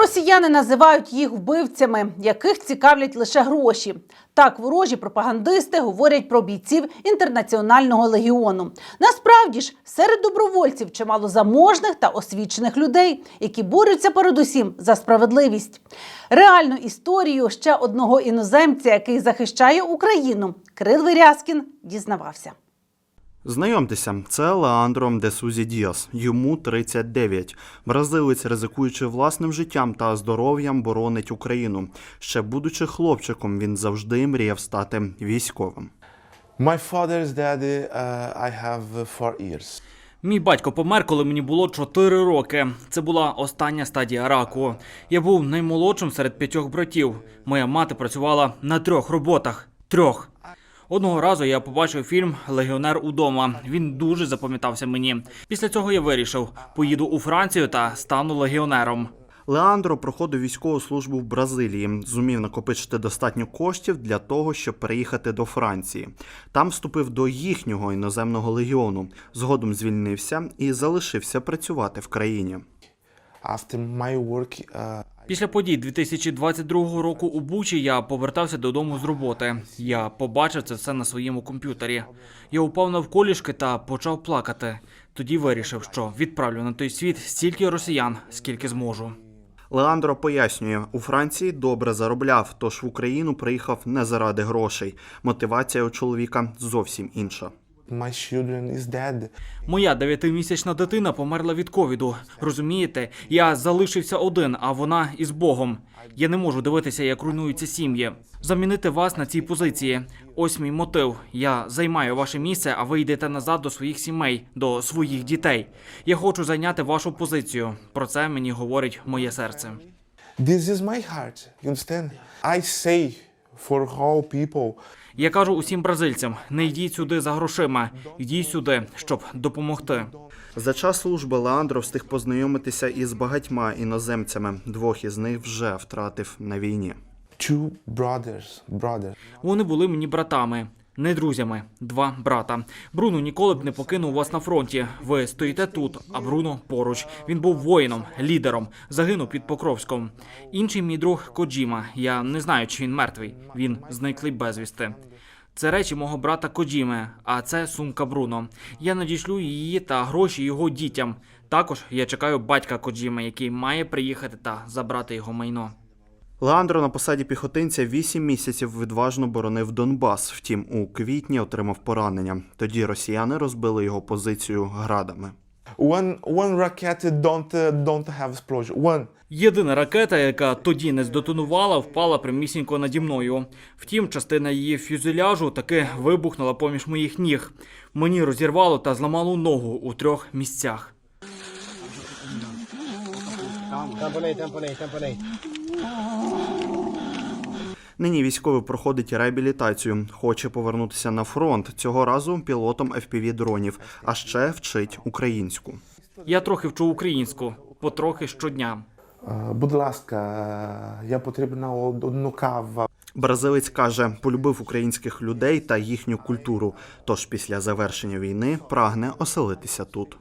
Росіяни називають їх вбивцями, яких цікавлять лише гроші. Так ворожі пропагандисти говорять про бійців інтернаціонального легіону. Насправді ж серед добровольців чимало заможних та освічених людей, які борються передусім за справедливість. Реальну історію ще одного іноземця, який захищає Україну, Крил Вирязкін дізнавався. Знайомтеся, це Леандро де Сузі Діас. Йому 39. Бразилець, ризикуючи власним життям та здоров'ям, боронить Україну. Ще будучи хлопчиком, він завжди мріяв стати військовим. My father's daddy, uh, I have four years. Мій батько помер, коли мені було 4 роки. Це була остання стадія раку. Я був наймолодшим серед п'ятьох братів. Моя мати працювала на трьох роботах. Трьох. Одного разу я побачив фільм Легіонер удома. Він дуже запам'ятався мені. Після цього я вирішив, поїду у Францію та стану легіонером. Леандро проходив військову службу в Бразилії, зумів накопичити достатньо коштів для того, щоб переїхати до Франції. Там вступив до їхнього іноземного легіону. Згодом звільнився і залишився працювати в країні. After my work, uh, Після подій 2022 року у Бучі я повертався додому з роботи. Я побачив це все на своєму комп'ютері. Я упав навколішки та почав плакати. Тоді вирішив, що відправлю на той світ стільки росіян, скільки зможу. Леандро пояснює, у Франції добре заробляв, тож в Україну приїхав не заради грошей. Мотивація у чоловіка зовсім інша. My children is dead. Моя дев'ятимісячна дитина померла від ковіду. Розумієте, я залишився один, а вона із Богом. Я не можу дивитися, як руйнуються сім'ї. Замінити вас на цій позиції. Ось мій мотив. Я займаю ваше місце, а ви йдете назад до своїх сімей, до своїх дітей. Я хочу зайняти вашу позицію. Про це мені говорить моє серце. This is my heart. You understand? I say for how people, Я кажу усім бразильцям: не йдіть сюди за грошима, йдіть сюди, щоб допомогти. За час служби Леандро встиг познайомитися із багатьма іноземцями. Двох із них вже втратив на війні. two brothers, brothers. Вони були мені братами, не друзями, два брата. Бруно ніколи б не покинув вас на фронті. Ви стоїте тут, а Бруно поруч. Він був воїном, лідером, загинув під Покровськом. Інший мій друг Коджіма. Я не знаю, чи він мертвий. Він зниклий безвісти. Це речі мого брата Коджіми, а це сумка Бруно. Я надішлю її та гроші його дітям. Також я чекаю батька Коджіми, який має приїхати та забрати його майно. Леандро на посаді піхотинця 8 місяців відважно боронив Донбас. Втім, у квітні отримав поранення. Тоді росіяни розбили його позицію градами. One one rocket don't don't have explosion. One. Єдина ракета, яка тоді не здетонувала, впала прямісінько наді мною. Втім, частина її фюзеляжу таки вибухнула поміж моїх ніг. Мені розірвало та зламало ногу у трьох місцях. Tamponei, tamponei, tamponei. Нині військовий проходить реабілітацію. Хоче повернутися на фронт. Цього разу пілотом fpv дронів, а ще вчить українську. Я трохи вчу українську, потрохи щодня. Будь ласка, я потрібна одну каву. Бразилець каже, полюбив українських людей та їхню культуру. Тож після завершення війни прагне оселитися тут.